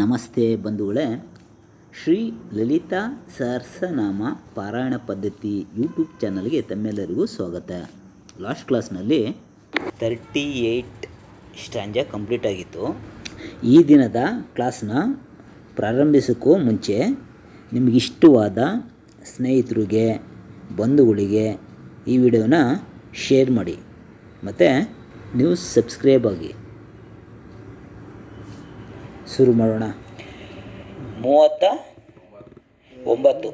ನಮಸ್ತೆ ಬಂಧುಗಳೇ ಶ್ರೀ ಲಲಿತಾ ಸಹಸ್ರನಾಮ ಪಾರಾಯಣ ಪದ್ಧತಿ ಯೂಟ್ಯೂಬ್ ಚಾನಲ್ಗೆ ತಮ್ಮೆಲ್ಲರಿಗೂ ಸ್ವಾಗತ. ಲಾಸ್ಟ್ ಕ್ಲಾಸ್ನಲ್ಲಿ ತರ್ಟಿ ಏಯ್ಟ್ ಸ್ಟ್ಯಾಂಜ ಕಂಪ್ಲೀಟ್ ಆಗಿತ್ತು. ಈ ದಿನದ ಕ್ಲಾಸ್ನ ಪ್ರಾರಂಭಿಸೋಕ್ಕೂ ಮುಂಚೆ ನಿಮಗಿಷ್ಟವಾದ ಸ್ನೇಹಿತರಿಗೆ ಬಂಧುಗಳಿಗೆ ಈ ವಿಡಿಯೋನ ಶೇರ್ ಮಾಡಿ. ಮತ್ತು ನೀವು ಸಬ್ಸ್ಕ್ರೈಬ್ ಆಗಿ ಶುರು ಮಾಡೋಣ. ಮೂವತ್ತ ಒಂಬತ್ತು.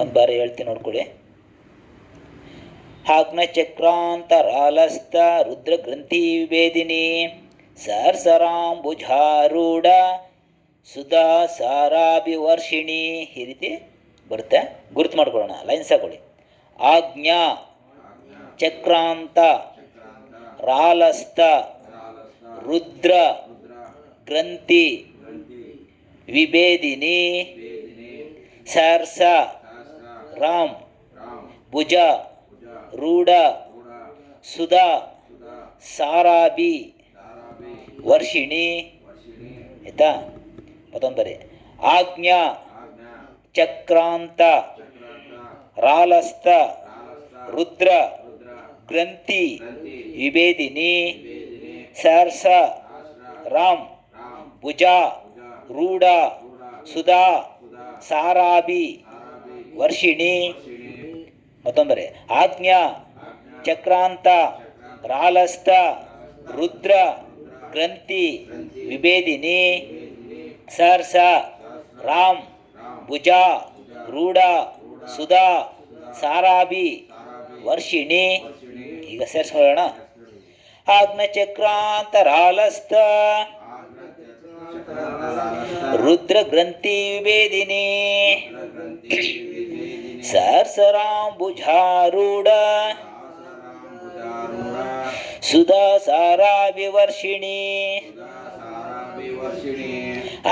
ಒಂದು ಬಾರಿ ಹೇಳ್ತೀನಿ ನೋಡ್ಕೊಳ್ಳಿ. ಚಕ್ರಾಂತ ರಾಲಸ್ತ ರುದ್ರ ಗ್ರಂಥಿ ವಿಭೇದಿನಿ ಸಹಸ್ರಾಂಬುಜಾರೂಢ ಸುಧಾ ಸಾರಾಭಿವರ್ಷಿಣಿ. ಈ ರೀತಿ ಬರುತ್ತೆ. ಗುರುತು ಮಾಡ್ಕೊಳ್ಳೋಣ. ಲೈನ್ಸ್ ಹಾಕೊಳ್ಳಿ. ಆಜ್ಞಾ ಚಕ್ರಾಂತ ರಾಲಸ್ತ ರುದ್ರ ಗ್ರಂಥಿ. ವಿಭೇದಿನಿ. ಸರ್ಸ. ರಾಮ್. ಭುಜ. ರೂಢ. ಸುಧಾ. ಸಾರಾಬಿ ವರ್ಷಿಣಿ. ಆಯ್ತಾ? ಮತ್ತೊಂದರೆ. ಆಜ್ಞಾ. ಚಕ್ರಾಂತ. ರಾಲಸ್ತ ರುದ್ರ. ಗ್ರಂಥಿ. ವಿಭೇದಿನಿ. ಸರ್ಸ. ರಾಮ್. ಭುಜ, ರೂಢ, ಸುಧಾ, ಸಾರಾಭಿ, ವರ್ಷಿಣಿ. ಮತ್ತೊಂದರೆ, ಆಜ್ಞಾ, ಚಕ್ರಾಂತ ರಾಲಸ್ತ ರುದ್ರ, ಗ್ರಂಥಿ, ವಿಭೇದಿನಿ. ಸರ್ಸ, ರಾಮ್, ಭುಜ, ರೂಢ, ಸುಧಾ, ಸಾರಾಭಿ, ವರ್ಷಿಣಿ. ಈಗ ಸೇರಿಸ್ಕೊಳ್ಳೋಣ. ಆಜ್ಞ ಚಕ್ರಾಂತ ರಾಲಸ್ತ ರುದ್ರ ಗ್ರಂಥಿ ವಿಭೇದಿನಿ ಸರ್ಸರಾಂಬುಜಾರೂಢ ಸುಧಾ ಸಾರಾಭಿವರ್ಷಿಣಿ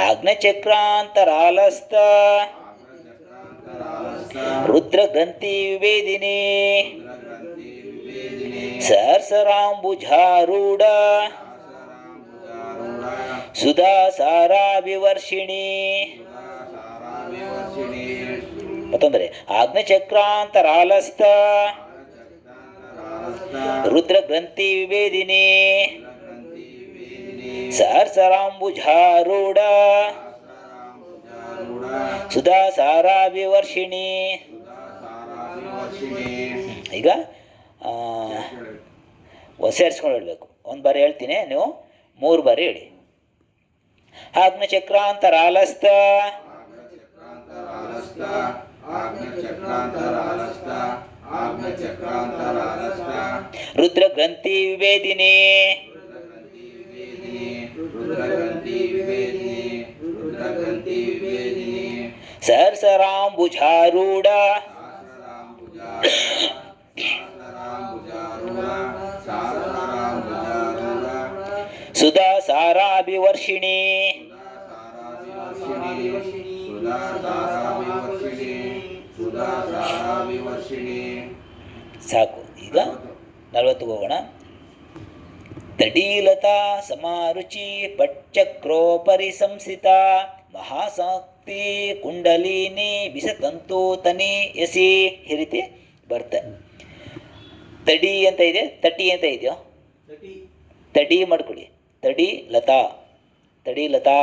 ಆಜ್ಞಚಕ್ರಾಂತರಾಲಸ್ತ ರುದ್ರ ಗ್ರಂಥಿ ವಿಭೇದಿನಿ ಸರ್ಸರಾಂಬುಜಾರೂಢ ಸುಧಾ ಸಾರಾಭಿವರ್ಷಿಣಿ. ಮತ್ತೊಂದರೆ ಆಗ್ನಚಕ್ರಾಂತರಾಲಸ್ತ ರುದ್ರ ಗ್ರಂಥಿ ವಿಭೇದಿನಿ ಸಹಸ್ರಾಂಬುಜಾರೂಢ. ಸುಧಾ ಸಾರಾಭಿವರ್ಷಿಣಿ. ಈಗ ಸೇರಿಸ್ಕೊಂಡು ಹೇಳಬೇಕು. ಒಂದು ಬಾರಿ ಹೇಳ್ತೀನಿ, ನೀವು ಮೂರು ಬಾರಿ ಹೇಳಿ. ಆಜ್ಞಚಕ್ರಾಂತರಾಲಸ್ತ ರುದ್ರ ಗ್ರಂಥಿ ವಿಭೇದಿನಿ ಸಾಕು. ಈಗ ನಲ್ವತ್ತು ಹೋಗೋಣ. ತಡೀಲತಾ ಸಮಾರುಚಿ ಪಚ್ಚಕ್ರೋಪರಿ ಸಂಸ್ಥಿತ ಮಹಾಸಕ್ತಿ ಕುಂಡಲಿನಿ ಬಿಸತಂತು ತನಿ ಎಸಿ. ಈ ರೀತಿ ಬರ್ತೆ ತಡಿ ಅಂತ ಇದೆ. ತಟಿ ಅಂತ ಇದೆಯೋ? ತಡಿ ಮಾಡ್ಕೊಳ್ಳಿ. ತಡಿ ಲತಾ ತಡಿ ಲತಾ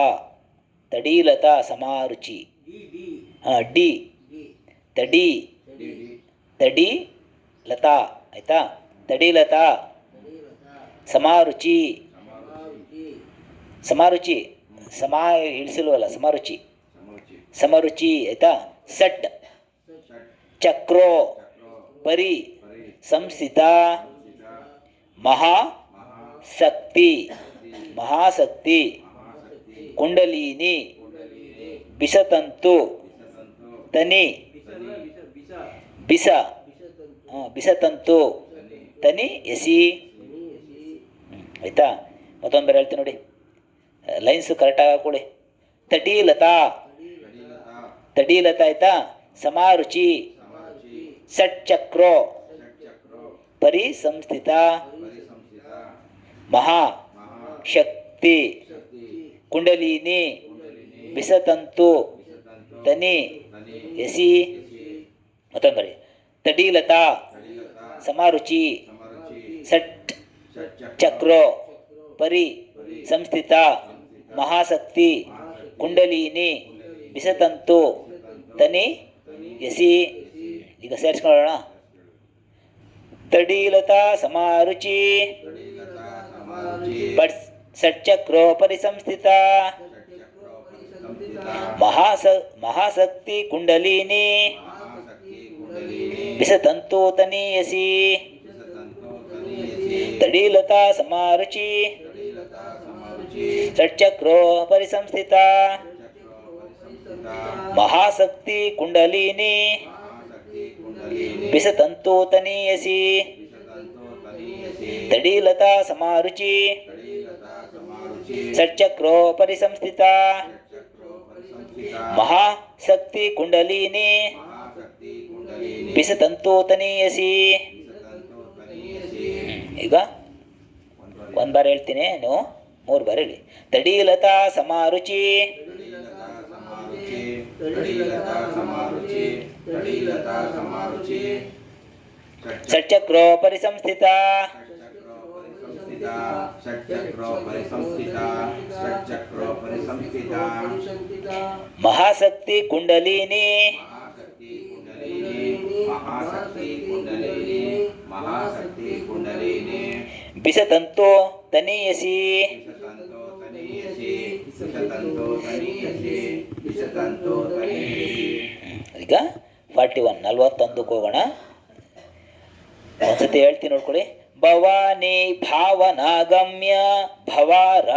ತಡಿ ಲತಾ ಸಮಾರುಚಿ ಹಾಂ ಡಿ. ತಡಿ. ತಡಿ ಲತಾ, ಆಯ್ತಾ? ದಡಿ ಲತಾ. ಸಮಾರುಚಿ. ಸಮಾರುಚಿ. ಸಮಾ ಇಳಿಸಿಲ್ವಲ್ಲ, ಸಮಾರುಚಿ. ಸಮರುಚಿ, ಆಯ್ತಾ? ಸಟ್. ಚಕ್ರೋ. ಪರಿ. ಸಂಸಿತ. ಮಹಾ ಶಕ್ತಿ. ಮಹಾಶಕ್ತಿ. ಕುಂಡಲೀನಿ. ಬಿಸತಂತು ತನಿ. ಬಿಸ. ಬಿಸತಂತು. ತನಿ, ಎಸಿ. ಆಯಿತಾ? ಮತ್ತೊಂದು ಬೇರೆ ಹೇಳ್ತೀನಿ ನೋಡಿ. ಲೈನ್ಸು ಕರೆಕ್ಟಾಗಿ ಕೊಡಿ ತಟಿ ಲತಾ ತಟಿ ಲತಾ ಆಯ್ತಾ? ಸಮಾರುಚಿ. ಸಟ್ ಚಕ್ರೋ ಪರಿ ಸಂಸ್ಥಿತ ಮಹಾ. ಶಕ್ತಿ. ಕುಂಡಲಿನಿ. ಬಿಸತಂತು. ತನಿ. ಎಸಿ. ಮತ್ತೊಂದು ಬರಿ ತಡೀಲತಾ? ಸಮಾರುಚಿ. ಸಟ್ ಚಕ್ರೋ. ಪರಿ. ಸಂಸ್ಥಿತ. ಮಹಾಶಕ್ತಿ ಕುಂಡಲಿನಿ. ಬಿಸತಂತು. ತನಿ. ಎಸಿ. ಈಗ ಸೇರಿಸ್ಕೊಳ್ಳೋಣ. ತಡೀಲತಾ ಸಮಾರುಚಿ. ಸಟ್ಚಕ್ರೋ ಪರಿಸಂಸ್ಥಿತ ಮಹಾಸ ಮಹಾಶಕ್ತಿ ಕುಂಡಲಿನಿ. ಬಿಸತಂತು ತನೀಯಸಿ ತಡೀಲತಾ ಸಮಾರುಚಿ. ಷಟ್ಚಕ್ರೋ ಪರಿಸಂಸ್ಥಿತ. ಮಹಾಶಕ್ತಿ ಕುಂಡಲಿನಿ. ಬಿಸತಂತು ತನೀಯಸಿ ತಡೀಲತಾ ಸಮಾರುಚಿ. ಷಟ್ಚಕ್ರೋ ಪರಿಸಂಸ್ಥಿತ. ಮಹಾಶಕ್ತಿ ಕುಂಡಲಿನಿ. ಬಿಸತಂತು ತನೀಯಸಿ ಈಗ ಒಂದು ಬಾರಿ ಹೇಳ್ತೀನಿ ನೀವು ಮೂರು ಬಾರಿ ಹೇಳಿ. ತಡೀಲತಾ ಸಮಾರುಚಿ. ಷಟ್ಚಕ್ರೋ ಪರಿಸಂಸ್ಥಿತ ಷಟ್ಚಕ್ರೋ ಪರಿಸಂಸ್ಥಿತ ಷಟ್ಚಕ್ರೋ ಪರಿಸಂಸ್ಥಿತ ಮಹಾಶಕ್ತಿ ಕುಂಡಲಿನಿ ಮಹಾಶಕ್ತಿ ಕುಂಡಲಿನಿ. ಮಹಾಶಕ್ತಿ ಕುಂಡಲಿನಿ ಮಹಾಶಕ್ತಿ ಕುಂಡಲಿನಿ. ಬಿಸತಂತು ತನೀಯಸಿ. ತನೀಯಸಿ. ಈಗ ಫಾರ್ಟಿ ಒನ್ ನಲ್ವತ್ತೊಂದಕ್ಕೆ ಹೋಗೋಣ. ಒಂದ್ಸತಿ ಹೇಳ್ತೀನಿ ನೋಡ್ಕೊಳ್ಳಿ. ಭವಾನಿ ಭಾವನಾಗಮ್ಯ ಭವಾರ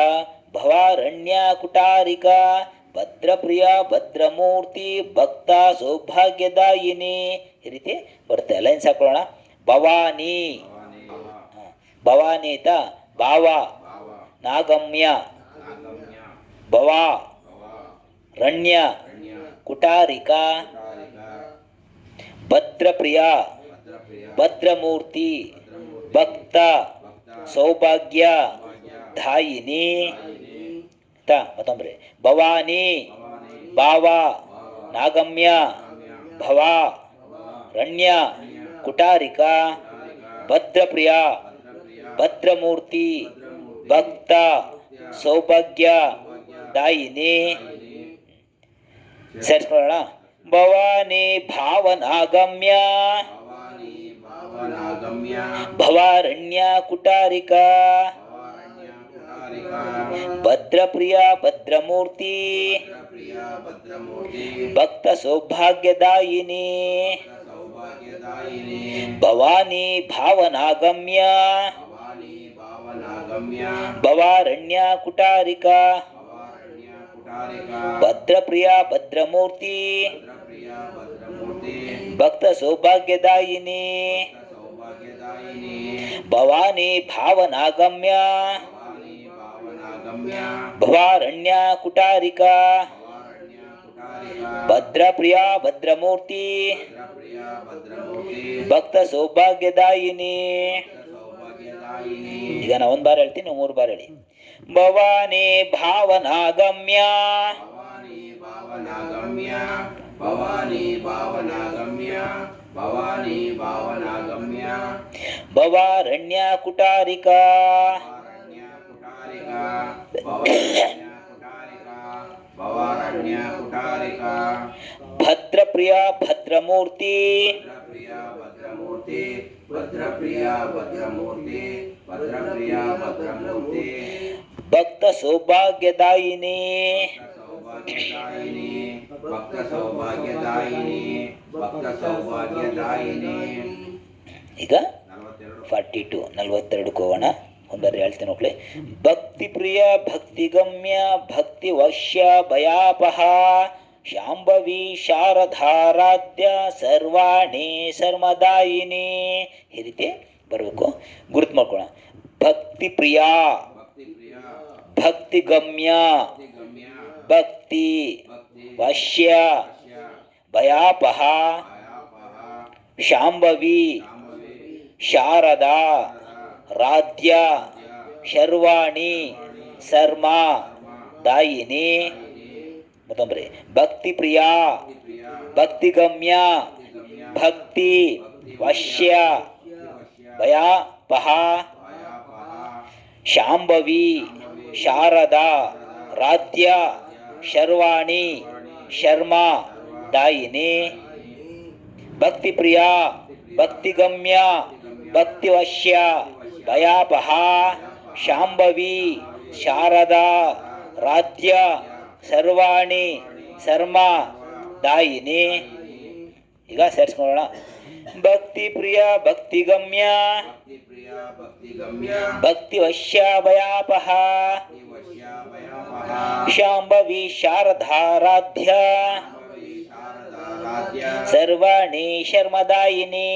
ಭವಾರಣ್ಯ ಕುಟಾರಿಕ. ಭದ್ರಪ್ರಿಯ, ಭದ್ರಮೂರ್ತಿ, ಭಕ್ತ, ಸೌಭಾಗ್ಯದಾಯಿನಿ. ಈ ರೀತಿ ಬರುತ್ತೆ. ಲೈನ್ಸ್ ಹಾಕೊಳ್ಳೋಣ. ಭವಾನಿ. ಭವಾನಿ ಹ. ಭವಾನಿ ತ ಭಾವ. ನಾಗಮ್ಯ. ಭವಾ. ರಣ್ಯ. ಕುಟಾರಿಕಾ. ಭದ್ರಪ್ರಿಯ. ಭದ್ರಮೂರ್ತಿ. ಭಕ್ತ. ಸೌಭಾಗ್ಯ. ಭಾಗ್ಯ ಧಾಯಿನಿ ತ ಭವಾನಿ ಭವಾನಿ ಭಾವ ಭಾವ ನಾಗಮ್ಯ ಕಾಮ್ಯ ಭವ ಭವ ರಣ್ಯ ಕುಟಾರಿಕ ಕಾರಿಕ ಭದ್ರಪ್ರಿಯ ಭದ್ರಪ್ರಿಯ ಭದ್ರಮೂರ್ತಿ ಭದ್ರಮೂರ್ತಿ ಭಕ್ತ ಸೌಭಾಗ್ಯ ದಾಯಿನಿ ಸೇರಿಸ್ಕೊಳ್ಳೋಣ ಭವಾನಿ ಭಾವನಾಗಮ್ಯ ಭವಾನಿ ಭಾವನಾಗಮ್ಯ ಭವಾರಣ್ಯ ಕುಟಾರಿಕ ಭವಾರಣ್ಯ ಕುಟಾರಿಕ ಭದ್ರಪ್ರಿಯ ಭದ್ರಮೂರ್ತಿ ಭದ್ರಪ್ರಿಯ ಭದ್ರಮೂರ್ತಿ ಭಕ್ತ ಸೌಭಾಗ್ಯದಾಯಿನಿ ಸೌಭಾಗ್ಯದಾಯಿನಿ ಭವಾನಿ ಭಾವನಾಗಮ್ಯ ಭವಾನಿ ಭಾವನಾಗಮ್ಯ ಭವಾರಣ್ಯ ಕುಟಾರಿಕ ಭವಾರಣ್ಯ. ಕುಟಾರಿಕಾ. ಭದ್ರಪ್ರಿಯ ಭದ್ರಮೂರ್ತಿ. ಭಕ್ತ ಸೌಭಾಗ್ಯದಾಯಿನಿ. ಈಗ ನಾ ಒಂದ್ ಬಾರ್ ಹೇಳ್ತೀನಿ ಮೂರ್ ಬಾರ್ ಹೇಳಿ. ಭವಾನಿ ಭಾವನಾಗಮ್ಯ. ಭವಾನಿ ಭಾವನಾಗಮ್ಯ. ಭವಾನಿ ಭಾವನಾಗಮ್ಯ. ಭವಾರಣ್ಯ ಕುಟಾರಿಕ. ಭದ್ರಪ್ರಿಯ ಭದ್ರಮೂರ್ತಿ. ಭದ್ರಪ್ರಿಯ ಭದ್ರಮೂರ್ತಿ ಭದ್ರಪ್ರಿಯ ಭದ್ರಮೂರ್ತಿ ಭದ್ರಪ್ರಿಯ ಭದ್ರಮೂರ್ತಿ. ಭಕ್ತ ಸೌಭಾಗ್ಯದಾಯಿನಿ. ಸೌಭಾಗ್ಯದಾಯಿನಿ ಭಕ್ತ ಸೌಭಾಗ್ಯದಾಯಿನಿ ಭಕ್ತ ಸೌಭಾಗ್ಯದಾಯಿನಿ. ಈಗ ಫಾರ್ಟಿ ಟು ನಲ್ವತ್ತೆರಡು ಹೋಗೋಣ ಒಂದರ ಹೇಳ್ತೀನಿ ಹೋಗ್ಲಿ. ಭಕ್ತಿ ಪ್ರಿಯ ಭಕ್ತಿಗಮ್ಯ ಭಕ್ತಿ ವಶ್ಯ ಭಯಾಪಹ ಶಾಂಭವಿ ಶಾರದಾರಾಧ್ಯ ಸರ್ವಾಣಿ ಸರ್ಮದಾಯಿನಿ. ಈ ರೀತಿ ಬರಬೇಕು. ಗುರುತು ಮಾಡ್ಕೊಳ್ಳೋಣ ಭಕ್ತಿ ಪ್ರಿಯ ಭಕ್ತಿ ಪ್ರಿಯ ಭಕ್ತಿಗಮ್ಯ ಭಕ್ತಿ ಗಮ್ಯ ಭಕ್ತಿ ವಶ್ಯ ಭಯಾಪಹ ಶಾಂಭವಿ ಶಾರದಾ ರಾಧ್ಯ ಶರ್ವಾಣಿ ಸರ್ಮ ದಾಯಿನಿ ಮತ್ತೊಂಬ್ರಿ ಭಕ್ತಿ ಪ್ರಿಯ ಪ್ರಿಯ ಭಕ್ತಿಗಮ್ಯ ಗಮ್ಯ ಭಕ್ತಿ ವಶ್ಯ ವಶ್ಯ ಭಯಾಪಹ ಭಯಾಪಹ ಶಾಂಭವಿ ಶಾರದಾ ರಾಧ್ಯ ಶರ್ವಾಣಿ ಶರ್ಮ ದಾಯಿನಿ ಭಕ್ತಿಪ್ರಿಯ ಭಕ್ತಿಗಮ್ಯ ಭಕ್ತಿವಶ್ಯ ಭಯಾಪಹ ಶಾಂಭವಿ ಶಾರದಾ ರಾಧ್ಯ ಸರ್ವಾಣಿ ಸರ್ಮ ದಾಯಿನಿ ಈಗ ಸೇರಿಸ್ಕೊಳ್ಳೋಣ. ಭಕ್ತಿಪ್ರಿಯ, ಭಕ್ತಿಗಮ್ಯ. ಭಕ್ತಿ ಪ್ರಿಯ ಭಕ್ತಿ ಗಮ್ಯ ಭಕ್ತಿವಶ್ಯ, ಭಯಾಪಹ. ಭಕ್ತಿ ವಶ್ಯ ಭಯಾಪಹ ಶಾಂಭವಿ ಶಾರದಾರಾಧ್ಯ ಭವಿ ಶಾರದಾ, ರಾಧ್ಯ. ಸರ್ವಾಣಿ ಶರ್ಮದಾಯಿನಿ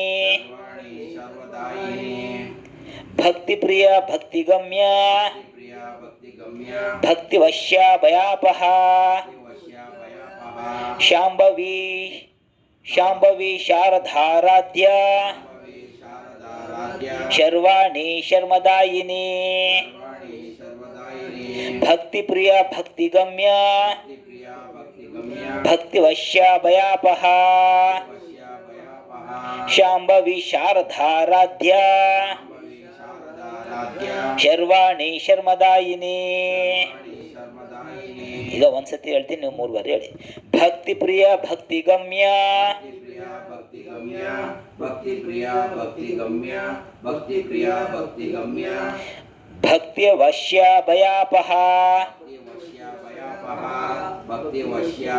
ಸರ್ವಾಣಿ ಸರ್ವದಾಯಿನಿ ಭಕ್ತಿಪ್ರಿಯ ಭಕ್ತಿಗಮ್ಯ ಭಕ್ತಿ ಪ್ರಿಯ ಭಕ್ತಿ ಗಮ್ಯ ಭಕ್ತಿವಶ್ಯ ಭಯಾಪಹ ಭಕ್ತಿ ವಶ್ಯ ಭಯಾಪಹ ಶಾಂಭವಿ ಶಾಂಭವಿ ಶಾರದಾರಾಧ್ಯ ಭವಿ ಶಾರದಾ ರಾಧ್ಯ ಶರ್ವಾಣಿ ಶರ್ಮದಾಯಿನಿ ಶರ್ವಾಣಿ ಶರ್ಮದಾಯಿನಿ. ಸರ್ವಾಣಿ ಸರ್ವದಾಯಿನಿ ಈಗ ಒಂದ್ಸತಿ ಹೇಳ್ತೀನಿ, ನೀವು ಮೂರು ಬಾರಿ ಹೇಳಿ. ಭಕ್ತಿ ಪ್ರಿಯ ಭಕ್ತಿಗಮ್ಯ ಭಕ್ತಿ ಪ್ರಿಯ ಭಕ್ತಿ ಗಮ್ಯ. ಭಕ್ತಿ ಪ್ರಿಯ ಭಕ್ತಿ ಗಮ್ಯ ಭಕ್ತಿ ಪ್ರಿಯ ಭಕ್ತಿ ಗಮ್ಯ ಭಕ್ತಿಯ ವಶ್ಯ, ಭಯಾಪಹ. ಭಕ್ತಿ ವಶ್ಯ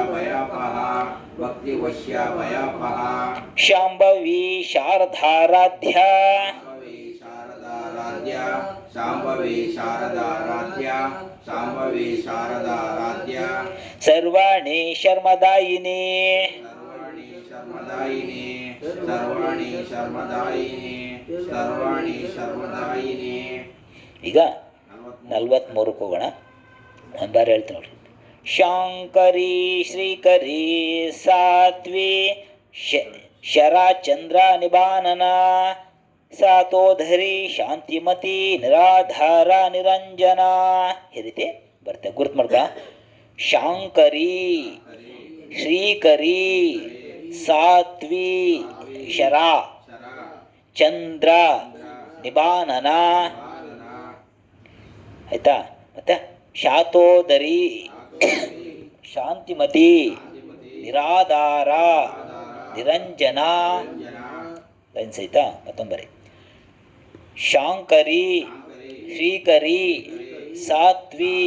ಶಾರದಾರಾಧ್ಯ ಶಾಂಭವಿ ಶಾರದಾರಾಧ್ಯ. ಶಾಂಭವಿ ಶಾರದಾರಾಧ್ಯ. ಸರ್ವಾಣಿ ಶರ್ಮದಾಯಿನಿ. ಸರ್ವಾಣಿ ಶರ್ಮದಾಯಿನಿ. ಸರ್ವಾಣಿ ಶರ್ಮದಾಯಿನಿ. ಸರ್ವಾಣಿ ಶರ್ಮದಾಯಿನಿ. ಈಗ ನಲ್ವತ್ಮೂರಕ್ಕೆ ಹೋಗೋಣ ಒಂದು ಬಾರಿ ಹೇಳ್ತೀನಿ ನೋಡ್ರಿ. ಶಾಂಕರಿ ಶ್ರೀಕರಿ ಸಾತ್ವಿ ಶ ಶರಾಚಂದ್ರ ನಿಬಾನನ. ಸಾತೋಧರಿ ಶಾಂತಿಮತಿ ನಿರಾಧಾರ ನಿರಂಜನ. ಈ ರೀತಿ ಬರುತ್ತೆ. ಗುರುತು ಮಾಡ್ಕ. ಶಾಂಕರಿ, ಶ್ರೀಕರಿ, ಸಾತ್ವಿ, ಶರಾ, ಚಂದ್ರ, ನಿಬಾನನ. ಆಯ್ತಾ? ಮತ್ತೆ ಶಾತೋದರಿ ಶಾಂತಿಮತಿ, ನಿರಾಧಾರ, ನಿರಂಜನ. ಜನ ಲೈನ್ಸ್ ಆಯ್ತಾ ಮತ್ತೊಂಬರಿ ಶಾಂಕರಿ ಶ್ರೀಕರಿ ಸಾತ್ವಿ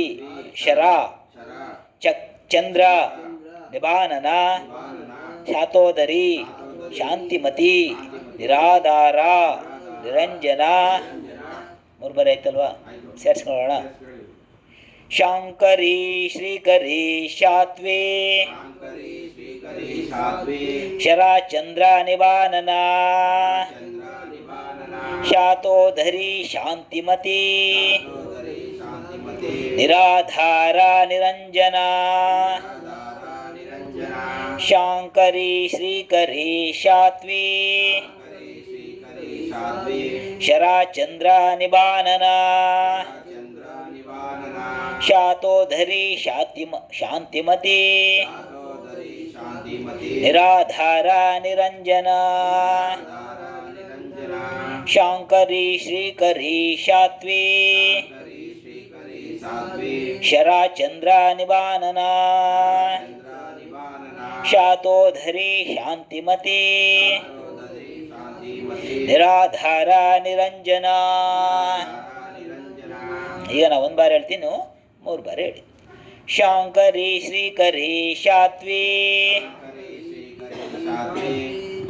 ಶರ ಶರ ಚಕ್ ಚಂದ್ರ ನಿಬಾನನ ಬಾಲನ ಶಾತೋದರಿ ಶಾಂತಿಮತಿ ನಿರಾಧಾರ ನಿರಂಜನ ಮೂರು ಬರಿ ಆಯ್ತಲ್ವಾ ಸೇರಿಸ್ಕೊಳ್ಳೋಣ. ಶಾಂಕರಿ ಶ್ರೀಕರಿ ಶಾತ್ವಿ ಶಾಂಕರಿ ಶ್ರೀಕರಿ ಸಾಧ್ವಿ ಶರಾಚಂದ್ರ ನಿಬಾನನ. ಚಂದ್ರ ನಿಬಾನನ ಶಾತೋಧರಿ ಶಾಂತಿಮತಿ ಸೋದರಿ ಶಾಂತಿಮತಿ ನಿರಾಧಾರ ನಿರಂಜನ ದಾರ ನಿರಂಜನ ಶಾಂಕರಿ ಶ್ರೀಕರಿ ಶಾತ್ವಿ ಕರಿ ನಿಬಾನನ ಶಾಂಕರಿ ಶ್ರೀಕರಿ ಶಾತ್ವಿ ನಿಬಾನನ ಚಂದ್ರ ನಿವಾನನ. ಶಾತೋಧರಿ ಶಾಂತಿಮತಿ. ನಿರಾಧಾರ ನಿರಂಜನ. ಈಗ ನಾ ಒಂದು ಬಾರಿ ಹೇಳ್ತೀನಿ ಮೂರು ಬಾರಿ ಹೇಳಿ. ಶಾಂಕರಿ ಶ್ರೀಕರಿ ಶಾತ್ವಿ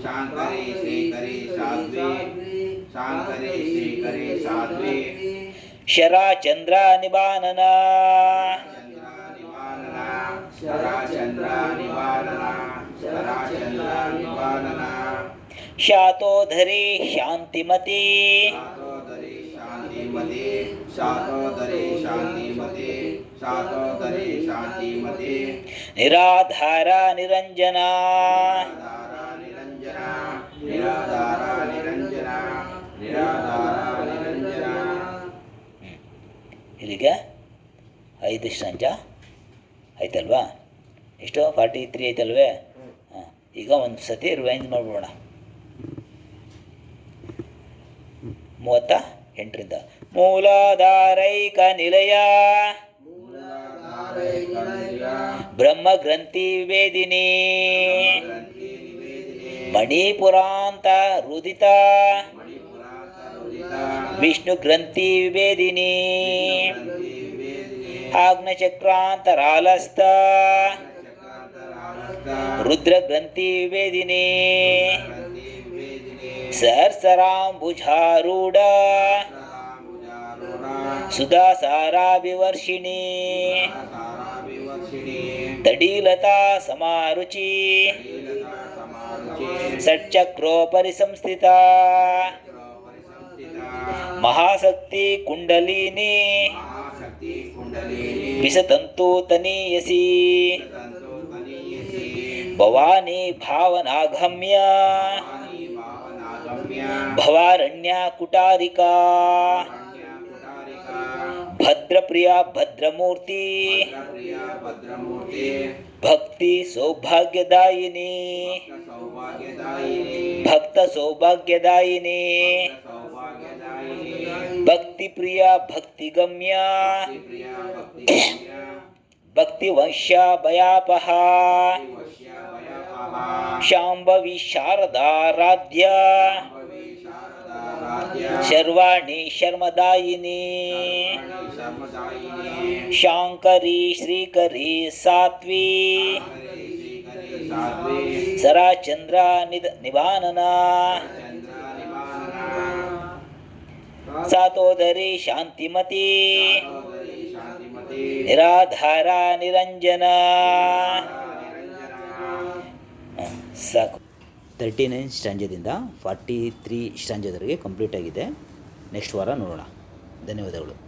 ಶಾಂಕರಿ ಶ್ರೀಕರಿ ಸಾಧ್ವಿ. ಶಾಂಕರಿ ಶ್ರೀಕರಿ ಸಾಧ್ವಿ ಶರಾಚಂದ್ರ ನಿಬಾನನ ಚಂದ್ರ ನಿವಾನನ ಶರಾಚಂದ್ರ ನಿವಾನನ ಶರಾಚಂದ್ರ ನಿವಾನನ ಶಾತೋಧರಿ ಶಾಂತಿಮತಿ ಶಾತೋದರಿ ಶಾಂತಿಮತಿ ಶಾತೋದರಿ ಶಾಂತಿಮತಿ ಶಾತೋದರಿ ಶಾಂತಿಮತಿ ನಿರಾಧಾರ ನಿರಂಜನ ನಿರಾಧಾರ ನಿರಂಜನ ನಿರಾಧಾರ ನಿರಂಜನ ನಿರಾಧಾರ ನಿರಂಜನ ಇಲ್ಲಿಗೆ ಐದು ಸಂಜ ಆಯ್ತಲ್ವಾ ಎಷ್ಟು? ಫಾರ್ಟಿ ತ್ರೀ ಐತಲ್ವೇ? ಹಾಂ, ಈಗ ಒಂದು ಸತಿ ರಿವೈಂಜ್ ಮಾಡಿಬಿಡೋಣ. ಮೂವತ್ತ ಎಂಟರಿಂದ. ಮೂಲಾಧಾರೈಕ ನಿಲಯ ಬ್ರಹ್ಮ ಗ್ರಂಥಿ ವೇದಿನಿ ಮಣಿಪುರಾಂತ ರುದಿತ. ಮಣಿಪುರಾಂತ ರುದಿತ ವಿಷ್ಣು ಗ್ರಂಥಿ ವೇದಿನಿ ಗ್ರಂಥಿ ನಿವೇದಿನಿ ಆಗ್ನಚಕ್ರಾಂತರಾಲಸ್ಥ ಚಕ್ರಾಂತರಾಳಸ್ಥ ರುದ್ರ ಗ್ರಂಥಿ ಮಹಾಶಕ್ತಿ ಕುಂಡಲಿನಿ ಮಹಾಶಕ್ತಿ ಕುಂಡಲಿನಿ ವಿಸತಂತು ತನೀಯಸಿ ತಂತು ತನೀಯಸಿ ಭವಾನಿ ಭಾವನಾಗಮ್ಯ ವಾಣಿ ಭಾವನಾಗಮ್ಯ ಭವಾರಣ್ಯ ಕುಟಾರಿಕಾ ಕಾಣ್ಯ ಕುಟಾರಿಕ ಭದ್ರಪ್ರಿಯ ಭದ್ರಮೂರ್ತಿ ಭದ್ರಪ್ರಿಯ ಭದ್ರಮೂರ್ತಿ ಭಕ್ತಿ ಸೌಭಾಗ್ಯದಾಯಿನಿ ಸೌಭಾಗ್ಯದಾಯಿನಿ ಭಕ್ತ ಸೌಭಾಗ್ಯದಾಯಿನಿ ಸೌಭಾಗ್ಯದಾಯಿನಿ ಭಕ್ತಿ ಪ್ರಿಯ ಭಕ್ತಿಗಮ್ಯ ಪ್ರಿಯ ಭಕ್ತಿಗಮ್ಯ ಭಕ್ತಿ ವಂಶ ಭಯಾಪಹ ವಶ್ಯ ಭಯಪಾಪ ಶಾಂಭವಿ ಶಾರದಾರಾಧ್ಯ ಭವಿ ಶಾರದಾ ರಾಧ್ಯ ಶರ್ವಾಣಿ ಶರ್ಮದಾಯಿನಿ ಶರ್ಮದಾಯಿನಿ ಶಾಂಕರಿ ಶ್ರೀಕರಿ ಸಾತ್ವಿ ಹರಿ ಶ್ರೀಕರಿ ಸಾಧ್ವಿ ಸರಾಚಂದ್ರ ನಿಧ ನಿವಾನನ ಚಂದ್ರ ನಿವಾರಣ ಸಾತೋದರಿ ಶಾಂತಿಮತಿ. ನಿರಾಧಾರ ನಿರಂಜನ. ಸಾಕು. ತರ್ಟಿ ನೈನ್ ಸ್ಟ್ಯಾಂಜದಿಂದ ಫಾರ್ಟಿ ತ್ರೀ ಸ್ಟ್ಯಾಂಜದವರೆಗೆ ಕಂಪ್ಲೀಟ್ ಆಗಿದೆ. ನೆಕ್ಸ್ಟ್ ವಾರ ನೋಡೋಣ. ಧನ್ಯವಾದಗಳು.